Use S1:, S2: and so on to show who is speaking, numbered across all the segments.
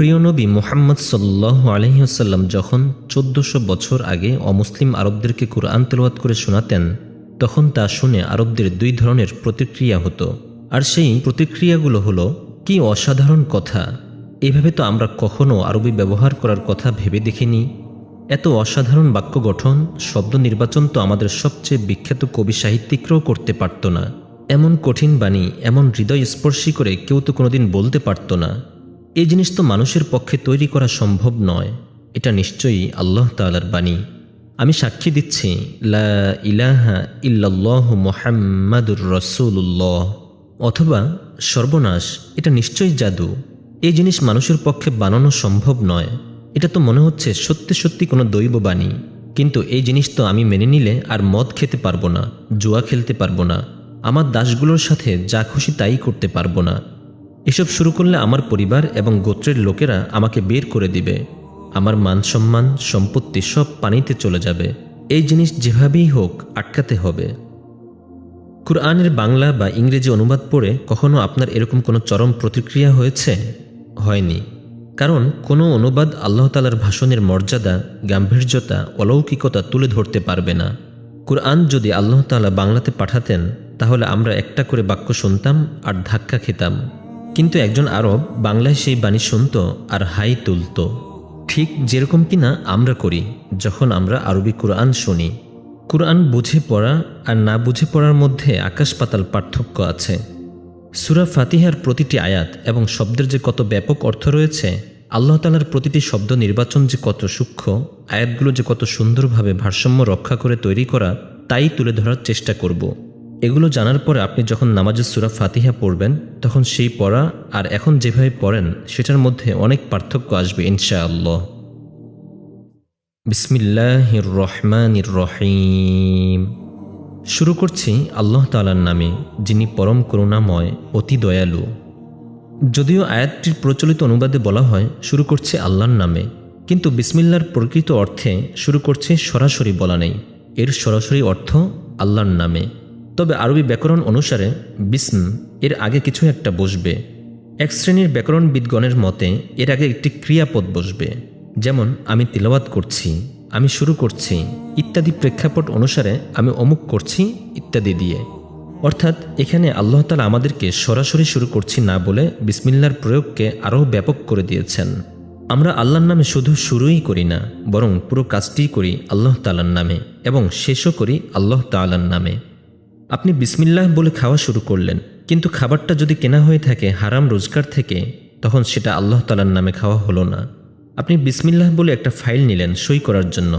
S1: প্রিয় নবী মুহাম্মদ সাল্লাহ আলহিহাসাল্লাম যখন চোদ্দশো বছর আগে অমুসলিম আরবদেরকে কুরআন তেলাওয়াত করে শোনাতেন, তখন তা শুনে আরবদের দুই ধরনের প্রতিক্রিয়া হতো। আর সেই প্রতিক্রিয়াগুলো হলো, কি অসাধারণ কথা! এভাবে তো আমরা কখনো আরবি ব্যবহার করার কথা ভেবে দেখিনি। এত অসাধারণ বাক্য গঠন, শব্দ নির্বাচন তো আমাদের সবচেয়ে বিখ্যাত কবি সাহিত্যিকরাও করতে পারত না। এমন কঠিন বাণী, এমন হৃদয় স্পর্শী করে কেউ তো কোনোদিন বলতে পারত না। এই জিনিস তো মানুষের পক্ষে তৈরি করা সম্ভব নয়। এটা নিশ্চয়ই আল্লাহ তালার বাণী। আমি সাক্ষী দিচ্ছি, লা ইলাহা ইল্লাল্লাহ মোহাম্মাদুর রসুল্লাহ অথবা সর্বনাশ, এটা নিশ্চয়ই জাদু। এই জিনিস মানুষের পক্ষে বানানো সম্ভব নয়। এটা তো মনে হচ্ছে সত্যি সত্যি কোনো দৈব বাণী। কিন্তু এই জিনিস তো আমি মেনে নিলে আর মদ খেতে পারব না, জুয়া খেলতে পারব না। আমার দাসগুলোর সাথে যা খুশি তাই করতে পারব না। এসব শুরু করলে আমার পরিবার এবং গোত্রের লোকেরা আমাকে বের করে দিবে। আমার মান সম্মান, সম্পত্তি সব পানিতে চলে যাবে। এই জিনিস যেভাবেই হোক আটকাতে হবে। কুরআনের বাংলা বা ইংরেজি অনুবাদ পড়ে কখনো আপনার এরকম কোনো চরম প্রতিক্রিয়া হয়েছে? হয়নি। কারণ কোনো অনুবাদ আল্লাহ তালার ভাষণের মর্যাদা, গাম্ভীর্যতা, অলৌকিকতা তুলে ধরতে পারবে না। কুরআন যদি আল্লাহ তালা বাংলাতে পাঠাতেন, তাহলে আমরা একটা করে বাক্য শুনতাম আর ধাক্কা খেতাম। কিন্তু একজন আরব বাংলায় সেই বাণী শুনত আর হাই তুলত। ঠিক যেরকম কিনা আমরা করি, যখন আমরা আরবি কোরআন শুনি। কোরআন বুঝে পড়া আর না বুঝে পড়ার মধ্যে আকাশ পাতাল পার্থক্য আছে। সুরা ফাতিহার প্রতিটি আয়াত এবং শব্দের যে কত ব্যাপক অর্থ রয়েছে, আল্লাহ তালার প্রতিটি শব্দ নির্বাচন যে কত সূক্ষ্ম, আয়াতগুলো যে কত সুন্দরভাবে ভারসাম্য রক্ষা করে তৈরি করা, তাই তুলে ধরার চেষ্টা করব। এগুলো জানার পরে আপনি যখন নামাজের সুরা ফাতিহা পড়বেন, তখন সেই পড়া আর এখন যেভাবে পড়েন, সেটার মধ্যে অনেক পার্থক্য আসবে, ইনশাআল্লাহ। বিসমিল্লাহির রহমানির রহিম শুরু করছি আল্লাহ তালার নামে, যিনি পরম করুণাময়, অতি দয়ালু। যদিও আয়াতটির প্রচলিত অনুবাদে বলা হয়, শুরু করছে আল্লাহর নামে, কিন্তু বিসমিল্লার প্রকৃত অর্থে শুরু করছে সরাসরি বলা নেই। এর সরাসরি অর্থ আল্লাহর নামে। তবে আরবি ব্যাকরণ অনুসারে বিস্ম এর আগে কিছু একটা বসবে। এক শ্রেণির ব্যাকরণবিদগণের মতে, এর আগে একটি ক্রিয়াপদ বসবে, যেমন, আমি তিলবাত করছি, আমি শুরু করছি, ইত্যাদি প্রেক্ষাপট অনুসারে আমি অমুক করছি, ইত্যাদি দিয়ে। অর্থাৎ, এখানে আল্লাহ তালা আমাদেরকে সরাসরি শুরু করছি না বলে বিসমিল্লার প্রয়োগকে আরও ব্যাপক করে দিয়েছেন। আমরা আল্লাহর নামে শুধু শুরুই করি না, বরং পুরো কাজটিই করি আল্লাহ তালার নামে এবং শেষও করি আল্লাহ তালার নামে। আপনি বিসমিল্লাহ বলে খাওয়া শুরু করলেন, কিন্তু খাবারটা যদি কেনা হয়ে থাকে হারাম রোজগার থেকে, তখন সেটা আল্লাহ তালার নামে খাওয়া হলো না। আপনি বিসমিল্লাহ বলে একটা ফাইল নিলেন সই করার জন্য,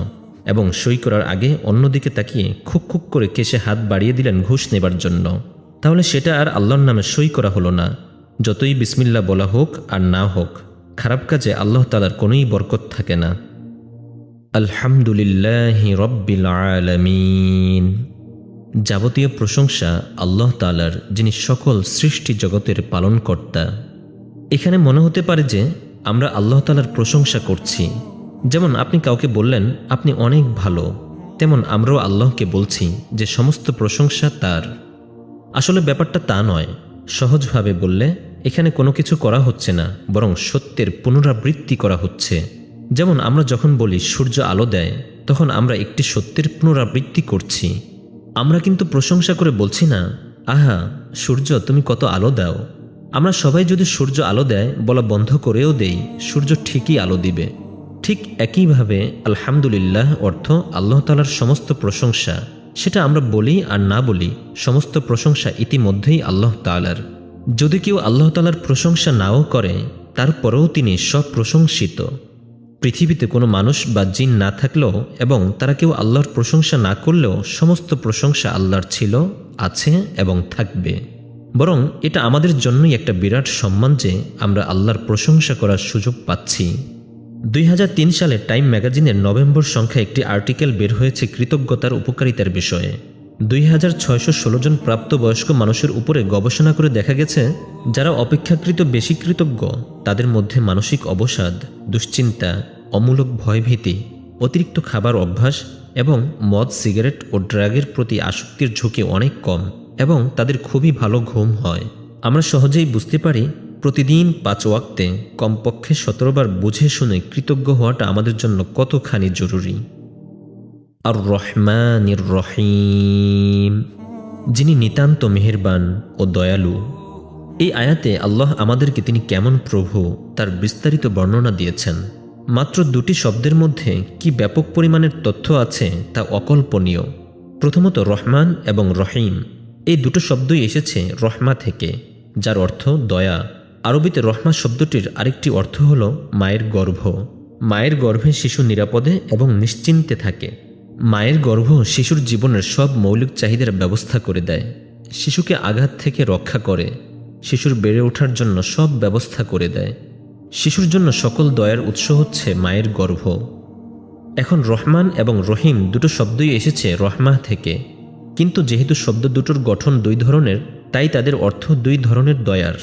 S1: এবং সই করার আগে অন্যদিকে তাকিয়ে খুক খুক করে কেসে হাত বাড়িয়ে দিলেন ঘুষ নেবার জন্য। তাহলে সেটা আর আল্লাহর নামে সই করা হলো না। যতই বিসমিল্লা বলা হোক আর না হোক, খারাপ কাজে আল্লাহ তালার কোনোই বরকত থাকে না। আলহামদুলিল্লাহ রব্বিল আলমিন। যাবতীয় প্রশংসা আল্লাহ তালার যিনি সকল সৃষ্টি জগতের পালনকর্তা। এখানে মনে হতে পারে যে, আমরা আল্লাহ তালার প্রশংসা করছি। যেমন আপনি কাউকে বললেন, আপনি অনেক ভালো। তেমন আমরাও আল্লাহকে বলছি যে, সমস্ত প্রশংসা তার। আসলে ব্যাপারটা তা নয়। সহজভাবে বললে, এখানে কোনো কিছু করা হচ্ছে না, বরং সত্যের পুনরাবৃত্তি করা হচ্ছে। যেমন আমরা যখন বলি, সূর্য আলো দেয়, তখন আমরা একটি সত্যের পুনরাবৃত্তি করছি। আমরা কিন্তু প্রশংসা করে বলছি না, আহা, সূর্য, তুমি কত আলো দাও। আমরা সবাই যদি সূর্য আলো দেয়, বলা বন্ধ করেও দেই, সূর্য ঠিকই আলো দিবে। ঠিক একইভাবে আলহামদুলিল্লাহ অর্থ আল্লাহ তালার সমস্ত প্রশংসা। সেটা আমরা বলি আর না বলি, সমস্ত প্রশংসা ইতিমধ্যেই আল্লাহ তালার যদি কেউ আল্লাহ তালার প্রশংসা নাও করে, তারপরেও তিনি সব প্রশংসিত পৃথিবীতে কোনো মানুষ বা জিন না থাকলেও এবং তারা কেউ আল্লাহর প্রশংসা না করলেও সমস্ত প্রশংসা আল্লাহর ছিল, আছে এবং থাকবে। বরং এটা আমাদের জন্যই একটা বিরাট সম্মান যে আমরা আল্লাহর প্রশংসা করার সুযোগ পাচ্ছি। দুই হাজার তিন সালে টাইম ম্যাগাজিনের নভেম্বর সংখ্যা একটি আর্টিকেল বের হয়েছে কৃতজ্ঞতার উপকারিতার বিষয়ে। দুই হাজার ছয়শো ষোলো জন প্রাপ্তবয়স্ক মানুষের উপরে গবেষণা করে দেখা গেছে, যারা অপেক্ষাকৃত বেশি কৃতজ্ঞ, তাদের মধ্যে মানসিক অবসাদ, দুশ্চিন্তা, অমূলক ভয়ভীতি, অতিরিক্ত খাবার অভ্যাস এবং মদ, সিগারেট ও ড্রাগের প্রতি আসক্তির ঝুঁকি অনেক কম এবং তাদের খুবই ভালো ঘুম হয়। আমরা সহজেই বুঝতে পারি, প্রতিদিন পাঁচ ওয়াক্তে কমপক্ষে সতেরোবার বুঝে শুনে কৃতজ্ঞ হওয়াটা আমাদের জন্য কতখানি জরুরি। আর রহমানির রহিম যিনি নিতান্ত মেহেরবান ও দয়ালু, এই আয়াতে আল্লাহ আমাদেরকে তিনি কেমন প্রভু তার বিস্তারিত বর্ণনা দিয়েছেন। মাত্র দুটি শব্দের মধ্যে কি ব্যাপক পরিমাণের তথ্য আছে তা অকল্পনীয়। প্রথমত রহমান এবং রহিম। এই দুটো শব্দই এসেছে রহমা থেকে, যার অর্থ দয়া। আরবিতে রহমা শব্দটির আরেকটি অর্থ হল মায়ের গর্ভ। মায়ের গর্ভে শিশু নিরাপদে এবং নিশ্চিন্তে থাকে। মায়ের গর্ভ শিশুর জীবনের সব মৌলিক চাহিদার ব্যবস্থা করে দেয়। শিশুকে আঘাত থেকে রক্ষা করে। শিশুর বেড়ে ওঠার জন্য সব ব্যবস্থা করে দেয়। শিশুর জন্য সকল দয়ার উৎস হচ্ছে মায়ের গর্ভ। এখন রহমান এবং রহিম দুটো শব্দই এসেছে রহমা থেকে। কিন্তু যেহেতু শব্দ দুটোর গঠন দুই ধরনের, তাই তাদের অর্থ দুই ধরনের দয়ার।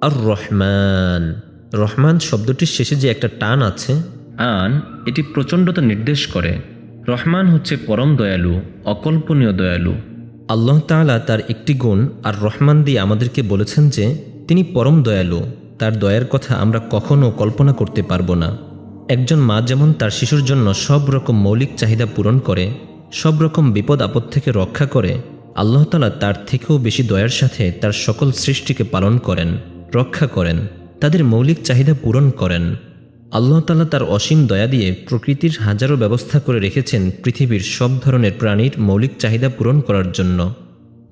S1: আর রহমান রহমান শব্দটির শেষে যে একটা টান আছে, আন এটি প্রচণ্ডতা নির্দেশ করে। রহমান হচ্ছে পরম দয়ালু, অকল্পনীয় দয়ালু। আল্লাহ তাআলা তার একটি গুণ আর রহমান দিয়ে আমাদেরকে বলেছেন যে, তিনি পরম দয়ালু। তার দয়ার কথা আমরা কখনো কল্পনা করতে পারব না। একজন মা যেমন তার শিশুর জন্য সব রকম মৌলিক চাহিদা পূরণ করে, সব রকম বিপদ আপদ থেকে রক্ষা করে, আল্লাহ তালা তার থেকেও বেশি দয়ার সাথে তার সকল সৃষ্টিকে পালন করেন, রক্ষা করেন, তাদের মৌলিক চাহিদা পূরণ করেন। আল্লাহ তালা তার অসীম দয়া দিয়ে প্রকৃতির হাজারো ব্যবস্থা করে রেখেছেন পৃথিবীর সব ধরনের প্রাণীর মৌলিক চাহিদা পূরণ করার জন্য।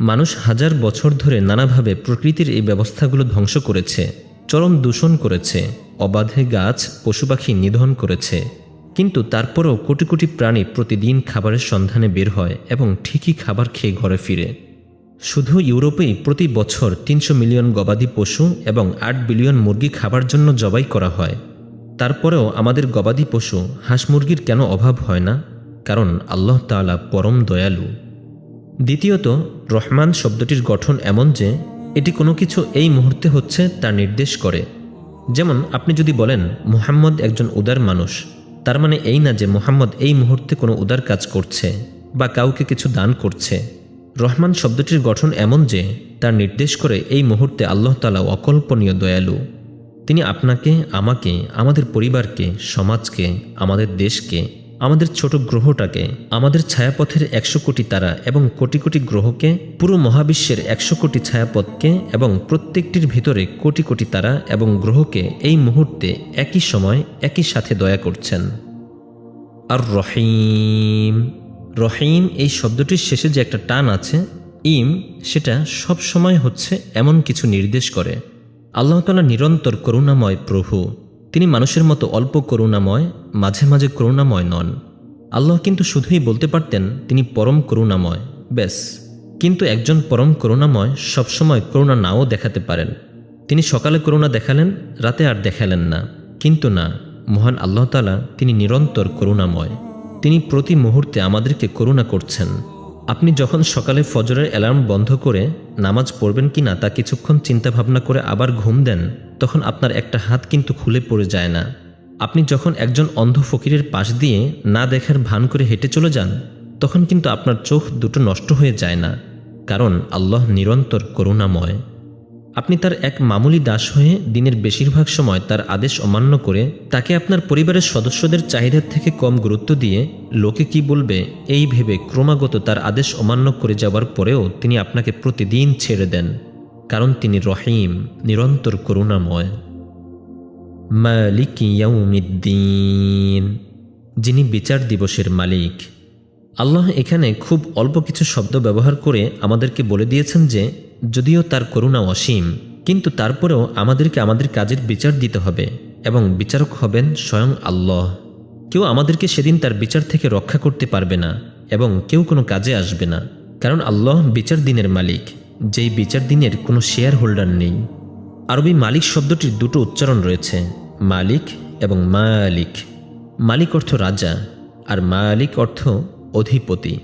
S1: মানুষ হাজার বছর ধরে নানাভাবে প্রকৃতির এই ব্যবস্থাগুলো ধ্বংস করেছে, চরম দূষণ করেছে, অবাধে গাছ পশু পাখি নিধন করেছে। কিন্তু তারপরেও কোটি কোটি প্রাণী প্রতিদিন খাবারের সন্ধানে বের হয় এবং ঠিকই খাবার খেয়ে ঘরে ফিরে। শুধু ইউরোপেই প্রতি বছর তিনশো মিলিয়ন গবাদি পশু এবং আট বিলিয়ন মুরগি খাবার জন্য জবাই করা হয়। তারপরেও আমাদের গবাদি পশু হাঁস মুরগির কেন অভাব হয় না? কারণ আল্লাহ তাআলা পরম দয়ালু। দ্বিতীয়ত, রহমান শব্দটির গঠন এমন যে, এটি কোনো কিছু এই মুহূর্তে হচ্ছে তা নির্দেশ করে। যেমন, আপনি যদি বলেন, মুহাম্মদ একজন উদার মানুষ, তার মানে এই না যে মুহাম্মদ এই মুহূর্তে কোনো উদার কাজ করছে বা কাউকে কিছু দান করছে। রহমান শব্দটির গঠন এমন যে, তার নির্দেশ করে এই মুহূর্তে আল্লাহ তালা অকল্পনীয় দয়ালু। তিনি আপনাকে, আমাকে, আমাদের পরিবারকে, সমাজকে, আমাদের দেশকে, আমাদের ছোট গ্রহটাকে, আমাদের ছায়াপথের একশো কোটি তারা এবং কোটি কোটি গ্রহকে, পুরো মহাবিশ্বের একশো কোটি ছায়াপথকে এবং প্রত্যেকটির ভিতরে কোটি কোটি তারা এবং গ্রহকে এই মুহূর্তে একই সময়, একই সাথে দয়া করছেন। আর রহিম রহিম এই শব্দটির শেষে যে একটা টান আছে, ইম সেটা সব সময় হচ্ছে এমন কিছু নির্দেশ করে। আল্লাহ তালা নিরন্তর করুণাময় প্রভু। তিনি মানুষের মতো অল্প করুণাময়, মাঝে মাঝে করুণাময় নন। আল্লাহ কিন্তু শুধুই বলতে পারতেন, তিনি পরম করুণাময়, ব্যাস। কিন্তু একজন পরম করুণাময় সবসময় করুণা নাও দেখাতে পারেন। তিনি সকালে করুণা দেখালেন, রাতে আর দেখালেন না। কিন্তু না, মহান আল্লাহ তালা তিনি নিরন্তর করুণাময়। তিনি প্রতি মুহূর্তে আমাদেরকে করুণা করছেন। আপনি যখন সকালে ফজরের অ্যালার্ম বন্ধ করে নামাজ পড়বেন কি না তা কিছুক্ষণ চিন্তা ভাবনা করে আবার ঘুম দেন, তখন আপনার একটা হাত কিন্তু খুলে পড়ে যায় না। আপনি যখন একজন অন্ধ ফকিরের পাশ দিয়ে না দেখার ভান করে হেঁটে চলে যান, তখন কিন্তু আপনার চোখ দুটো নষ্ট হয়ে যায় না, কারণ আল্লাহ নিরন্তর করুণাময়। আপনি তার এক মামুলি দাস হয়ে দিনের বেশিরভাগ সময় তার আদেশ অমান্য করে তাকে আপনার পরিবারের সদস্যদের চাহিদার থেকে কম গুরুত্ব দিয়ে লোকে কি বলবে এই ভেবে ক্রমাগত তার আদেশ অমান্য করে যাওয়ার পরেও তিনি আপনাকে প্রতিদিন ছেড়ে দেন, কারণ তিনি রহিম, নিরন্তর করুণাময়। মালিক ইয়াউমিদ্দিন, যিনি বিচার দিবসের মালিক। আল্লাহ এখানে খুব অল্প কিছু শব্দ ব্যবহার করে আমাদেরকে বলে দিয়েছেন যে যদিও তার করুণা অসীম, কিন্তু তারপরেও আমাদেরকে আমাদের কাজের বিচার দিতে হবে এবং বিচারক হবেন স্বয়ং আল্লাহ। কেউ আমাদেরকে সেদিন তার বিচার থেকে রক্ষা করতে পারবে না এবং কেউ কোনো কাজে আসবে না, কারণ আল্লাহ বিচার দিনের মালিক, যেই বিচার দিনের কোনো শেয়ার হোল্ডার নেই। আরবি মালিক শব্দটির দুটো উচ্চারণ রয়েছে, মালিক এবং মালিক। মালিক অর্থ রাজা আর মালিক অর্থ অধিপতি।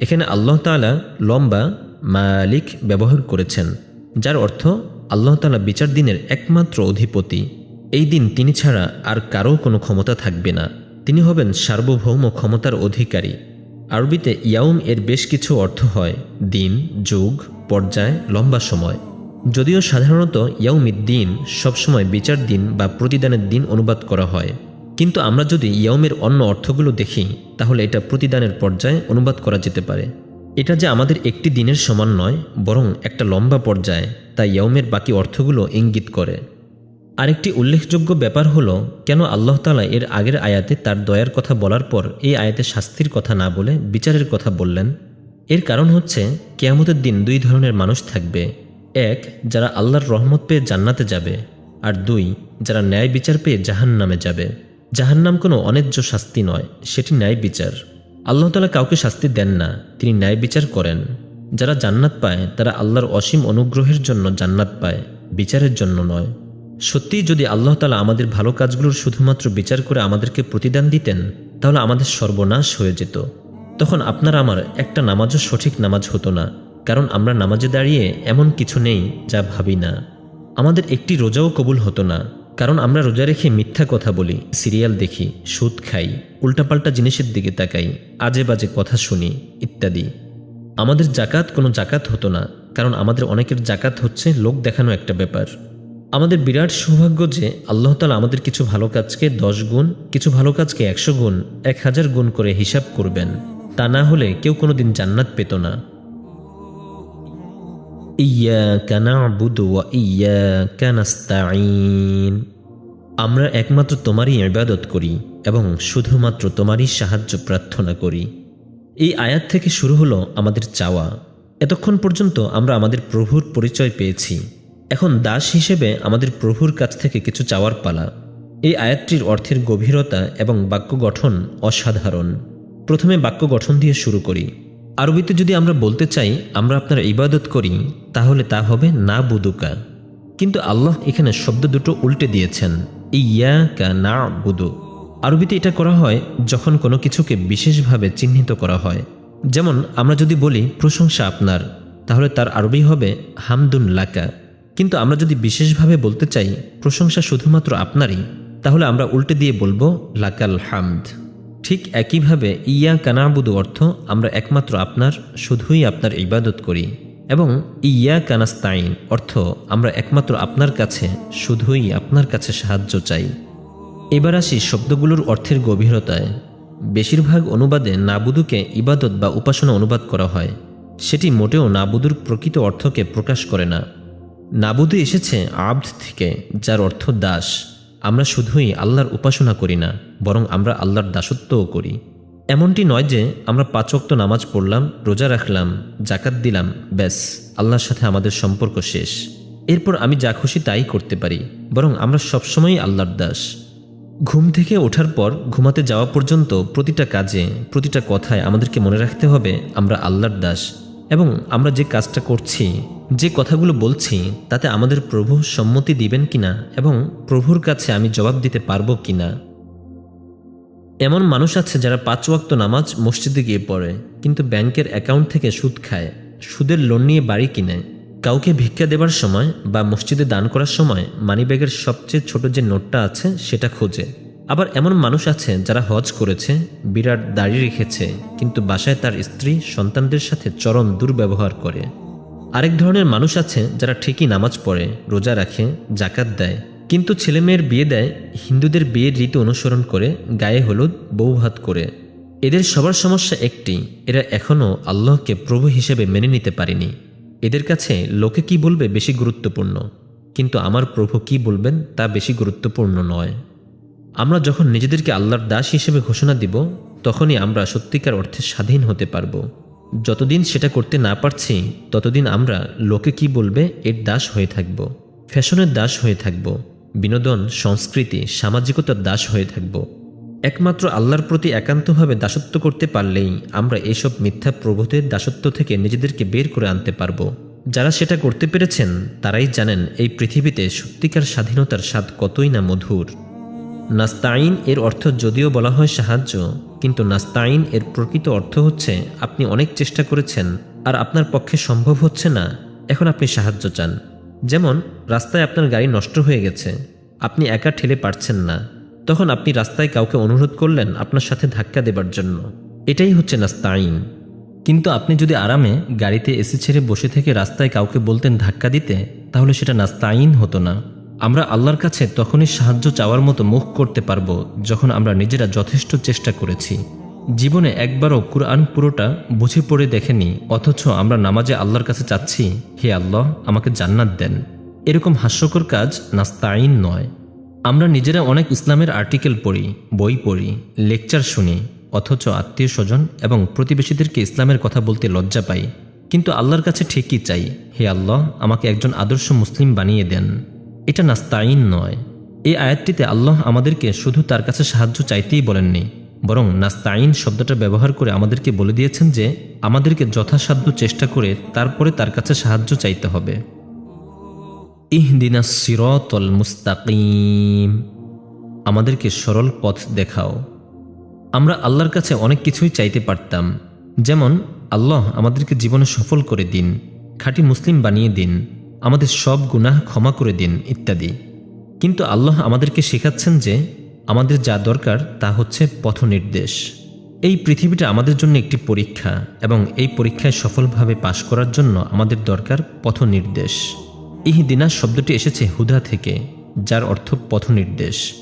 S1: এখানে আল্লাহ তাআলা লম্বা মালিক ব্যবহার করেছেন, যার অর্থ আল্লাহ তাআলা বিচার দিনের একমাত্র অধিপতি। এই দিন তিনি ছাড়া আর কারও কোনো ক্ষমতা থাকবে না। তিনি হবেন সার্বভৌম ক্ষমতার অধিকারী। আরবিতে ইয়াউম এর বেশ কিছু অর্থ হয়, দিন, যুগ, পর্যায়, লম্বা সময়। যদিও সাধারণত ইয়াউমিদ্দিন সবসময় বিচার দিন বা প্রতিদানের দিন অনুবাদ করা হয়। কিন্তু আমরা যদি ইয়মের অন্য অর্থগুলো দেখি, তাহলে এটা প্রতিদানের পর্যায়ে অনুবাদ করা যেতে পারে। এটা যে আমাদের একটি দিনের সমান নয়, বরং একটা লম্বা পর্যায়ে, তা ইয়মের বাকি অর্থগুলো ইঙ্গিত করে। আরেকটি উল্লেখযোগ্য ব্যাপার হলো, কেন আল্লাহ তালা এর আগের আয়াতে তার দয়ার কথা বলার পর এই আয়াতে শাস্তির কথা না বলে বিচারের কথা বললেন? এর কারণ হচ্ছে, কেয়ামতের দিন দুই ধরনের মানুষ থাকবে। এক, যারা আল্লাহর রহমত পেয়ে জান্নাতে যাবে, আর দুই, যারা ন্যায় বিচার পেয়ে জাহান নামে যাবে। জাহান্নাম কোনো অন্যায্য শাস্তি নয়, সেটি ন্যায় বিচার। আল্লাহ তালা কাউকে শাস্তি দেন না। তিনি ন্যায় বিচার করেন। যারা জান্নাত পায়, তারা আল্লাহর অসীম অনুগ্রহের জন্য জান্নাত পায়, বিচারের জন্য নয়। সত্যিই যদি আল্লাহ তালা আমাদের ভালো কাজগুলোর শুধুমাত্র বিচার করে আমাদেরকে প্রতিদান দিতেন, তাহলে আমাদের সর্বনাশ হয়ে যেত। তখন আপনার আমার একটা নামাজও সঠিক নামাজ হতো না, কারণ আমরা নামাজে দাঁড়িয়ে এমন কিছু নেই যা ভাবি না। আমাদের একটি রোজাও কবুল হতো না। কারণ আমরা রোজা রেখে মিথ্যা কথা বলি, সিরিয়াল দেখি, সুদ খাই, উল্টাপাল্টা জিনিসের দিকে তাকাই, আজে বাজে কথা শুনি, ইত্যাদি। আমাদের জাকাত কোনো জাকাত হতো না, কারণ আমাদের অনেকের জাকাত হচ্ছে লোক দেখানো একটা ব্যাপার। আমাদের বিরাট সৌভাগ্য যে আল্লাহ তালা আমাদের কিছু ভালো কাজকে দশ গুণ, কিছু ভালো কাজকে একশো গুণ, এক হাজার গুণ করে হিসাব করবেন। তা না হলে কেউ কোনোদিন জান্নাত পেত না। ইয়াকা না'বুদু ওয়া ইয়াকা নাস্তাঈন আমরা একমাত্র তোমারই ইবাদত করি এবং শুধুমাত্র তোমারই সাহায্য প্রার্থনা করি। এই আয়াত থেকে শুরু হলো আমাদের চাওয়া। এতক্ষণ পর্যন্ত আমরা আমাদের প্রভুর পরিচয় পেয়েছি। এখন দাস হিসেবে আমাদের প্রভুর কাছ থেকে কিছু চাওয়ার পালা। এই আয়াতটির অর্থের গভীরতা এবং বাক্য গঠন অসাধারণ। প্রথমে বাক্য গঠন দিয়ে শুরু করি। আরবিতে যদি আমরা বলতে চাই, আমরা আপনার ইবাদত করি, তাহলে তা হবে না বুদুকা। কিন্তু আল্লাহ এখানে শব্দ দুটো উল্টে দিয়েছেন ইয়া কা না বুদু আরবিতে এটা করা হয় যখন কোনো কিছুকে বিশেষভাবে চিহ্নিত করা হয়। যেমন, আমরা যদি বলি, প্রশংসা আপনার তাহলে তার আরবি হবে, হামদুন লাকা কিন্তু আমরা যদি বিশেষভাবে বলতে চাই, প্রশংসা শুধুমাত্র আপনারই তাহলে আমরা উল্টে দিয়ে বলব, লাকাল হামদ ঠিক একইভাবে ইয়া কানাবুদু অর্থ আমরা একমাত্র আপনার, শুধুই আপনার ইবাদত করি। এবং ইয়া কানাস্তাইন অর্থ আমরা একমাত্র আপনার কাছে, শুধুই আপনার কাছে সাহায্য চাই। এবার আসি শব্দগুলোর অর্থের গভীরতায়। বেশিরভাগ অনুবাদে নাবুদুকে ইবাদত বা উপাসনা অনুবাদ করা হয়। সেটি মোটেও নাবুদুর প্রকৃত অর্থকে প্রকাশ করে না। নাবুদু এসেছে আব্দ থেকে, যার অর্থ দাস। আমরা শুধুই আল্লাহর উপাসনা করি না, বরং আমরা আল্লাহর দাসত্বও করি। এমনটি নয় যে আমরা পাঁচক্ত নামাজ পড়লাম, রোজা রাখলাম জাকাত দিলাম, ব্যাস, আল্লাহর সাথে আমাদের সম্পর্ক শেষ। এরপর আমি যা খুশি তাই করতে পারি, বরং আমরা সবসময়ই আল্লাহর দাস। ঘুম থেকে ওঠার পর ঘুমাতে যাওয়া পর্যন্ত প্রতিটা কাজে, প্রতিটা কথায় আমাদেরকে মনে রাখতে হবে আমরা আল্লাহর দাস, এবং আমরা যে কাজটা করছি যে কথাগুলো বলছি, তাতে আমাদের প্রভু সম্মতি দিবেন কিনা এবং প্রভুর কাছে আমি জবাব দিতে পারব কিনা? এমন মানুষ আছে যারা পাঁচ ওয়াক্ত নামাজ মসজিদে গিয়ে পড়ে, কিন্তু ব্যাংকের অ্যাকাউন্ট থেকে সুদ খায়, সুদের লোন নিয়ে বাড়ি কিনে। কাউকে ভিক্ষা দেবার সময় বা মসজিদে দান করার সময় মানিব্যাগের সবচেয়ে ছোট যে নোটটা আছে, সেটা খোঁজে। আবার এমন মানুষ আছে যারা হজ করেছে, বিরাট দাড়ি রেখেছে, কিন্তু বাসায় তার স্ত্রী সন্তানদের সাথে চরম দুর্ব্যবহার করে। আরেক ধরনের মানুষ আছে যারা ঠিকই নামাজ পড়ে, রোজা রাখে জাকাত দেয়। কিন্তু ছেলেমেয়ের বিয়ে দেয়, হিন্দুদের বিয়ের রীতি অনুসরণ করে, গায়ে হলুদ, বউ বৌভাত করে। এদের সবার সমস্যা একটি, এরা এখনও আল্লাহকে প্রভু হিসেবে মেনে নিতে পারেনি। এদের কাছে লোকে কি বলবে বেশি গুরুত্বপূর্ণ, কিন্তু আমার প্রভু কি বলবেন তা বেশি গুরুত্বপূর্ণ নয়। আমরা যখন নিজেদেরকে আল্লাহর দাস হিসেবে ঘোষণা দিব, তখনই আমরা সত্যিকার অর্থে স্বাধীন হতে পারব। যতদিন সেটা করতে না পারছি, ততদিন আমরা লোকে কি বলবে এর দাস হয়ে থাকব। ফ্যাশনের দাস হয়ে থাকব। বিনোদন, সংস্কৃতি, সামাজিকতার দাস হয়ে থাকব। একমাত্র আল্লাহর প্রতি একান্তভাবে দাসত্ব করতে পারলেই আমরা এইসব মিথ্যা প্রবোধের দাসত্ব থেকে নিজেদেরকে বের করে আনতে পারব। যারা সেটা করতে পেরেছেন, তারাই জানেন এই পৃথিবীতে সত্যিকার স্বাধীনতার স্বাদ কতই না মধুর। নাস্তাইন এর অর্থ যদিও বলা হয় সাহায্য কিন্তু নাস্তাইন এর প্রকৃত অর্থ হচ্ছে, আপনি অনেক চেষ্টা করেছেন আর আপনার পক্ষে সম্ভব হচ্ছে না। এখন আপনি সাহায্য চান। যেমন, রাস্তায় আপনার গাড়ি নষ্ট হয়ে গেছে, আপনি একা ঠেলে পারছেন না। তখন আপনি রাস্তায় কাউকে অনুরোধ করলেন আপনার সাথে ধাক্কা দেবার জন্য। এটাই হচ্ছে নাস্তাইন। কিন্তু আপনি যদি আরামে গাড়িতে এসি ছেড়ে বসে থেকে রাস্তায় কাউকে বলতেন ধাক্কা দিতে, তাহলে সেটা নাস্তাইন হতো না। আমরা আল্লাহর কাছে তখনই সাহায্য চাওয়ার মতো মুখ করতে পারব যখন আমরা নিজেরা যথেষ্ট চেষ্টা করেছি। জীবনে একবারও কুরআন পুরোটা বুঝে পড়ে দেখেনি, অথচ আমরা নামাজে আল্লাহর কাছে চাচ্ছি, হে আল্লাহ, আমাকে জান্নাত দেন। এরকম হাস্যকর কাজ নাস্তাইন নয়। আমরা নিজেরা অনেক ইসলামের আর্টিকেল পড়ি, বই পড়ি, লেকচার শুনি, অথচ আত্মীয় স্বজন এবং প্রতিবেশীদেরকে ইসলামের কথা বলতে লজ্জা পাই। কিন্তু আল্লাহর কাছে ঠিকই চাই, হে আল্লাহ, আমাকে একজন আদর্শ মুসলিম বানিয়ে দেন। এটা নাস্তাইন নয়। এই আয়াতটিতে আল্লাহ আমাদেরকে শুধু তার কাছে সাহায্য চাইতেই বলেননি, বরং নাস্তাইন শব্দটা ব্যবহার করে আমাদেরকে বলে দিয়েছেন যে, আমাদেরকে যথাসাধ্য চেষ্টা করে তারপরে তার কাছে সাহায্য চাইতে হবে। ইহদিনা সিরতল মুস্তাকিম। আমাদেরকে সরল পথ দেখাও। আমরা আল্লাহর কাছে অনেক কিছুই চাইতে পারতাম। যেমন, আল্লাহ আমাদেরকে জীবনে সফল করে দিন, খাঁটি মুসলিম বানিয়ে দিন আমাদের সব গুনাহ ক্ষমা করে দিন, ইত্যাদি। কিন্তু আল্লাহ আমাদেরকে শেখাচ্ছেন যে আমাদের যা দরকার তা হচ্ছে পথনির্দেশ। এই পৃথিবীটা আমাদের জন্য একটি পরীক্ষা এবং এই পরীক্ষায় সফলভাবে পাশ করার জন্য আমাদের দরকার পথ পথনির্দেশ। ইহদিনা শব্দটি এসেছে হুদা থেকে, যার অর্থ পথনির্দেশ।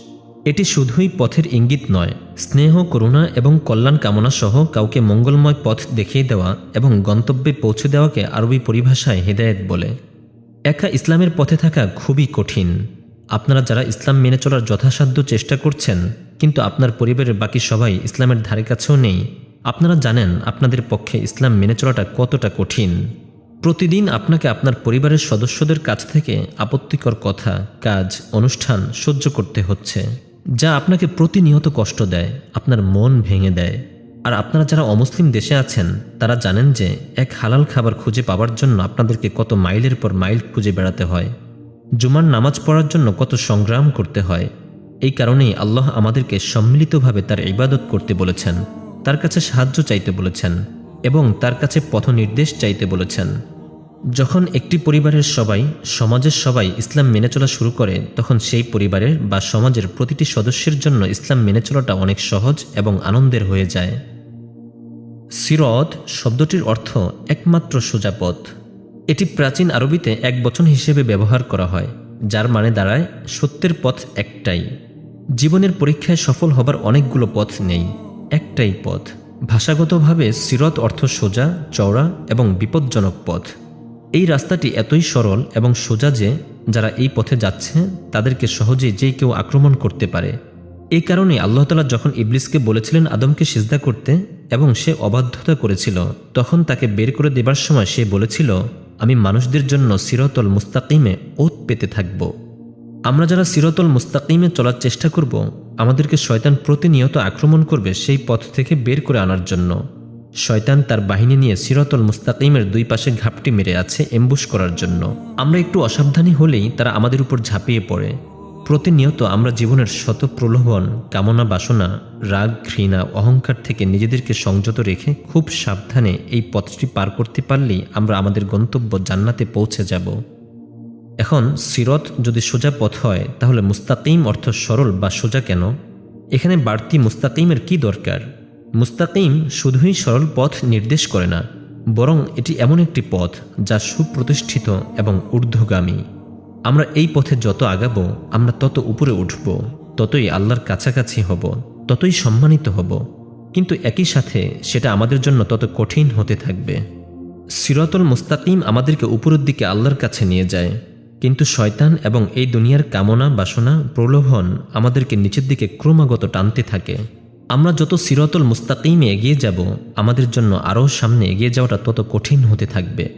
S1: এটি শুধুই পথের ইঙ্গিত নয়, স্নেহ, করুণা এবং কল্যাণ কামনা সহ কাউকে মঙ্গলময় পথ দেখিয়ে দেওয়া এবং গন্তব্যে পৌঁছে দেওয়াকে আরবি পরিভাষায় হেদায়েত বলে। একা ইসলামের পথে থাকা খুবই কঠিন। আপনারা যারা ইসলাম মেনে চলার যথাসাধ্য চেষ্টা করছেন, কিন্তু আপনার পরিবারের বাকি সবাই ইসলামের ধারে কাছেও নেই, আপনারা জানেন আপনাদের পক্ষে ইসলাম মেনে চলাটা কতটা কঠিন। প্রতিদিন আপনাকে আপনার পরিবারের সদস্যদের কাছ থেকে আপত্তিকর কথা, কাজ, অনুষ্ঠান সহ্য করতে হচ্ছে, যা আপনাকে প্রতিনিয়ত কষ্ট দেয়, আপনার মন ভেঙে দেয়। আর আপনারা যারা অমুসলিম দেশে আছেন, তারা জানেন যে এক হালাল খাবার খুঁজে পাওয়ার জন্য আপনাদেরকে কত মাইলের পর মাইল খুঁজে বেড়াতে হয়। জুমার নামাজ পড়ার জন্য কত সংগ্রাম করতে হয়। এই কারণেই আল্লাহ আমাদেরকে সম্মিলিতভাবে তার ইবাদত করতে বলেছেন, তার কাছে সাহায্য চাইতে বলেছেন এবং তার কাছে পথ নির্দেশ চাইতে বলেছেন। যখন একটি পরিবারের সবাই, সমাজের সবাই ইসলাম মেনে চলা শুরু করে, তখন সেই পরিবারের বা সমাজের প্রতিটি সদস্যের জন্য ইসলাম মেনে চলাটা অনেক সহজ এবং আনন্দের হয়ে যায়। সিরত শব্দটির অর্থ একমাত্র সোজা পথ। এটি প্রাচীন আরবিতে এক বচন হিসেবে ব্যবহার করা হয়, যার মানে দাঁড়ায় সত্যের পথ একটাই। জীবনের পরীক্ষায় সফল হবার অনেকগুলো পথ নেই, একটাই পথ। ভাষাগতভাবে সিরত অর্থ সোজা, চওড়া এবং বিপজ্জনক পথ। এই রাস্তাটি এতই সরল এবং সোজা যে যারা এই পথে যাচ্ছে, তাদেরকে সহজেই যে কেউ আক্রমণ করতে পারে। এই কারণে আল্লাহ তালা যখন ইবলিসকে বলেছিলেন আদমকে সিজদা করতে এবং সে অবাধ্যতা করেছিল, তখন তাকে বের করে দেবার সময় সে বলেছিল, আমি মানুষদের জন্য সিরতল মুস্তাকিমে ওত পেতে থাকব। আমরা যারা সিরতল মুস্তাকিমে চলার চেষ্টা করব, আমাদেরকে শয়তান প্রতিনিয়ত আক্রমণ করবে সেই পথ থেকে বের করে আনার জন্য। শয়তান তার বাহিনী নিয়ে সিরতল মুস্তাকিমের দুই পাশে ঘাপটি মেরে আছে এম্বুশ করার জন্য। আমরা একটু অসাবধানী হলেই তারা আমাদের উপর ঝাঁপিয়ে পড়ে। প্রতিনিয়ত আমরা জীবনের শত প্রলোভন, কামনা, বাসনা, রাগ, ঘৃণা, অহংকার থেকে নিজেদেরকে সংযত রেখে খুব সাবধানে এই পথটি পার করতে পারলেই আমরা আমাদের গন্তব্য জান্নাতে পৌঁছে যাব। এখন সিরত যদি সোজা পথ হয়, তাহলে মুস্তাকিম অর্থ সরল বা সোজা কেন? এখানে বাড়তি মুস্তাকিমের কি দরকার? মুস্তাকিম শুধুই সরল পথ নির্দেশ করে না, বরং এটি এমন একটি পথ যা সুপ্রতিষ্ঠিত এবং ঊর্ধ্বগামী। আমরা এই পথে যত আগাবো, আমরা তত উপরে উঠব, ততই আল্লাহর কাছাকাছি হব, ততই সম্মানিত হব। কিন্তু একই সাথে সেটা আমাদের জন্য তত কঠিন হতে থাকবে। সিরতল মুস্তাকিম আমাদেরকে উপরের দিকে আল্লাহর কাছে নিয়ে যায়, কিন্তু শয়তান এবং এই দুনিয়ার কামনা বাসনা প্রলোভন আমাদেরকে নিচের দিকে ক্রমাগত টানতে থাকে। আমরা যত সিরতল মুস্তাকিমে এগিয়ে যাব, আমাদের জন্য আরও সামনে এগিয়ে যাওয়াটা তত কঠিন হতে থাকবে।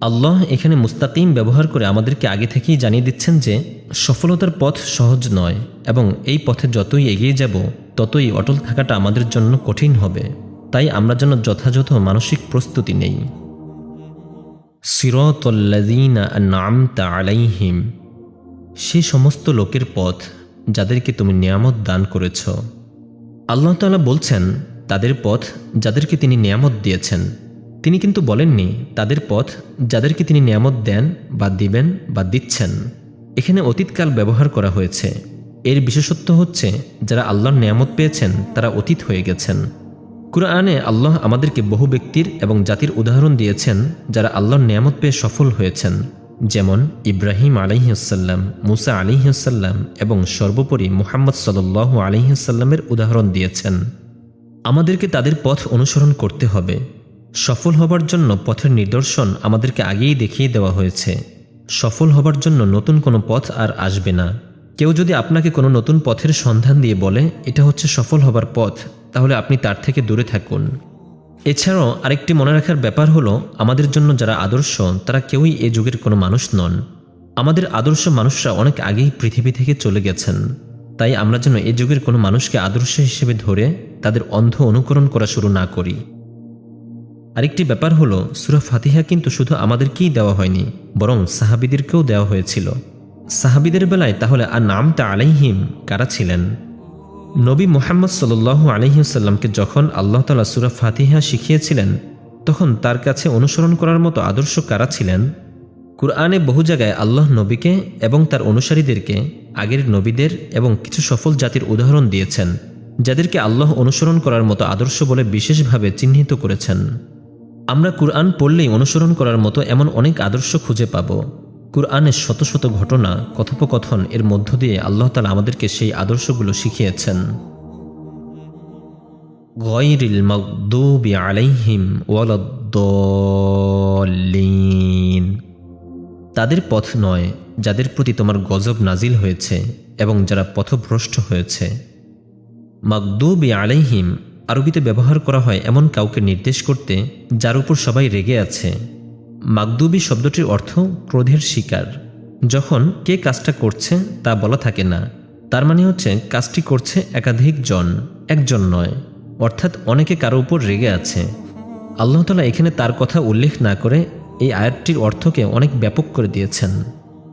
S1: আল্লাহ এখানে মুস্তাকিম ব্যবহার করে আমাদেরকে আগে থেকেই জানিয়ে দিচ্ছেন যে, সফলতার পথ সহজ নয় এবং এই পথে যতই এগিয়ে যাব, ততই অটল থাকাটা আমাদের জন্য কঠিন হবে। তাই আমরা যেন যথাযথ মানসিক প্রস্তুতি নেই। আলাইহিম। সে সমস্ত লোকের পথ, যাদেরকে তুমি নিয়ামত দান করেছ। আল্লাহ তাআলা বলছেন, তাদের পথ যাদেরকে তিনি নিয়ামত দিয়েছেন। তিনি কিন্তু বলেননি, তাদের পথ যাদেরকে তিনি নিয়ামত দেন বা দিবেন বা দিচ্ছেন। এখানে অতীতকাল ব্যবহার করা হয়েছে। এর বিশেষত্ব হচ্ছে, যারা আল্লাহর নিয়ামত পেয়েছেন, তারা অতীত হয়ে গেছেন। কুরআনে আল্লাহ আমাদেরকে বহু ব্যক্তির এবং জাতির উদাহরণ দিয়েছেন, যারা আল্লাহর নিয়ামত পেয়ে সফল হয়েছেন। যেমন ইব্রাহিম আলিহাসাল্লাম মুসা আলিহাসাল্লাম এবং সর্বোপরি মুহাম্মদ সাল্লাহ আলিহাসাল্লামের উদাহরণ দিয়েছেন। আমাদেরকে তাদের পথ অনুসরণ করতে হবে। সফল হবার জন্য পথের নিদর্শন আমাদেরকে আগেই দেখিয়ে দেওয়া হয়েছে। সফল হবার জন্য নতুন কোনো পথ আর আসবে না। কেউ যদি আপনাকে কোনো নতুন পথের সন্ধান দিয়ে বলে, এটা হচ্ছে সফল হবার পথ, তাহলে আপনি তার থেকে দূরে থাকুন। এছাড়াও আরেকটি মনে রাখার ব্যাপার হলো, আমাদের জন্য যারা আদর্শ, তারা কেউই এ যুগের কোনো মানুষ নন। আমাদের আদর্শ মানুষরা অনেক আগেই পৃথিবী থেকে চলে গেছেন। তাই আমরা যেন এ যুগের কোনো মানুষকে আদর্শ হিসেবে ধরে তাদের অন্ধ অনুকরণ করা শুরু না করি। আরেকটি ব্যাপার হলো, সুরা ফাতিহা কিন্তু শুধু আমাদেরকেই দেওয়া হয়নি, বরং সাহাবিদেরকেও দেওয়া হয়েছিল। সাহাবিদের বেলায় তাহলে আর নামটা আলাইহিম কারা ছিলেন? নবী মোহাম্মদ সাল্লু আলহিউসাল্লামকে যখন আল্লাহ তালা সুরা ফাতিহা শিখিয়েছিলেন, তখন তার কাছে অনুসরণ করার মতো আদর্শ কারা ছিলেন? কুরআনে বহু জায়গায় আল্লাহ নবীকে এবং তার অনুসারীদেরকে, আগের নবীদের এবং কিছু সফল জাতির উদাহরণ দিয়েছেন, যাদেরকে আল্লাহ অনুসরণ করার মতো আদর্শ বলে বিশেষভাবে চিহ্নিত করেছেন। আমরা কুরআন পড়লেই অনুসরণ করার মতো এমন অনেক আদর্শ খুঁজে পাব। কুরআনের শত শত ঘটনা, কথোপকথন এর মধ্য দিয়ে আল্লাহ তালা আমাদেরকে সেই আদর্শগুলো শিখিয়েছেন। গয়রিল মকদুবি আলাইহিম তাদের পথ নয় যাদের প্রতি তোমার গজব নাজিল হয়েছে এবং যারা পথভ্রষ্ট হয়েছে। মকদুবি আলাইহিম আরবিতে ব্যবহার করা হয় এমন কাউকে নির্দেশ করতে যার উপর সবাই রেগে আছে। মাগদুবি শব্দটির অর্থ ক্রোধের শিকার। যখন কে কাজটা করছে তা বলা থাকে না, তার মানে হচ্ছে কাজটি করছে একাধিক জন, একজন নয়, অর্থাৎ অনেকে কারও উপর রেগে আছে। আল্লাহ তালা এখানে তার কথা উল্লেখ না করে এই আয়াতটির অর্থকে অনেক ব্যাপক করে দিয়েছেন।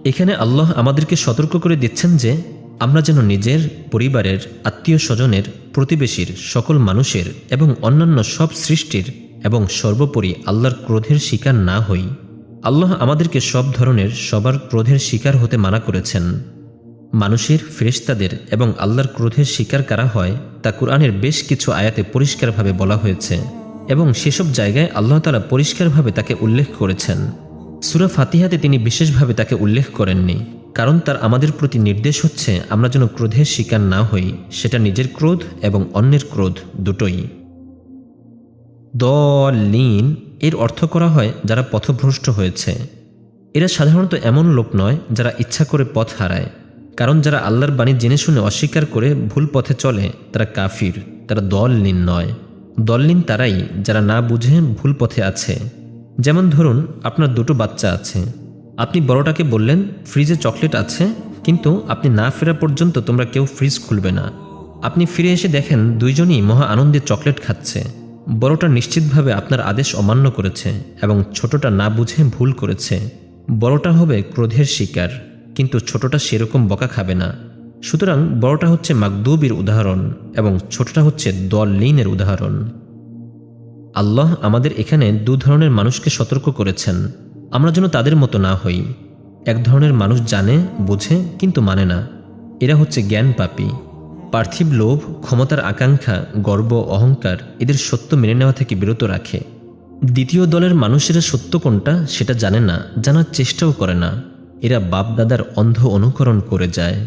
S1: এখানে আল্লাহ আমাদেরকে সতর্ক করে দিচ্ছেন যে, আমরা যেন নিজের পরিবারের, আত্মীয় স্বজনের, প্রতিবেশীর, সকল মানুষের এবং অন্যান্য সব সৃষ্টির এবং সর্বোপরি আল্লাহর ক্রোধের শিকার না হই। আল্লাহ আমাদেরকে সব ধরনের সবার ক্রোধের শিকার হতে মানা করেছেন। মানুষের ফেরেশতাদের এবং আল্লাহর ক্রোধের শিকার কারা হয়, তা কোরআনের বেশ কিছু আয়াতে পরিষ্কারভাবে বলা হয়েছে এবং সেসব জায়গায় আল্লাহ তালা পরিষ্কারভাবে তাকে উল্লেখ করেছেন। সুরা ফাতিহাতে তিনি বিশেষভাবে তাকে উল্লেখ করেননি, কারণ তার আমাদের প্রতি নির্দেশ হচ্ছে, আমরা যেন ক্রোধের শিকার না হই, সেটা নিজের ক্রোধ এবং অন্যের ক্রোধ দুটোই। দলিন এর অর্থ করা হয় যারা পথভ্রষ্ট হয়েছে। এরা সাধারণত এমন লোক নয় যারা ইচ্ছা করে পথ হারায়। কারণ যারা আল্লাহর বাণী জেনে শুনে অস্বীকার করে ভুল পথে চলে, তারা কাফির, তারা দললীন নয়। দললীন তারাই যারা না বুঝে ভুল পথে আছে। যেমন ধরুন, আপনার দুটো বাচ্চা আছে। আপনি বড়টাকে বললেন, ফ্রিজে চকলেট আছে, কিন্তু আপনি না ফেরা পর্যন্ত তোমরা কেউ ফ্রিজ খুলবে না। আপনি ফিরে এসে দেখেন, দুইজনই মহা আনন্দে চকলেট খাচ্ছে। বড়টা নিশ্চিতভাবে আপনার আদেশ অমান্য করেছে এবং ছোটটা না বুঝে ভুল করেছে। বড়টা হবে ক্রোধের শিকার, কিন্তু ছোটটা সেরকম বকা খাবে না। সুতরাং বড়টা হচ্ছে মাকদুবির উদাহরণ এবং ছোটটা হচ্ছে দল লিনের উদাহরণ। আল্লাহ আমাদের এখানে দু ধরনের মানুষকে সতর্ক করেছেন। আমরা যেন তাদের মতো না হই। এক ধরনের মানুষ জানে, বোঝে, কিন্তু মানে না। এরা হচ্ছে জ্ঞান পাপী পার্থিব লোভ, ক্ষমতার আকাঙ্ক্ষা, গর্ব, অহংকার এদের সত্য মেনে নেওয়া থেকে বিরত রাখে। দ্বিতীয় দলের মানুষেরা সত্য কোনটা সেটা জানে না, জানার চেষ্টাও করে না। এরা বাপদাদার অন্ধ অনুকরণ করে যায়।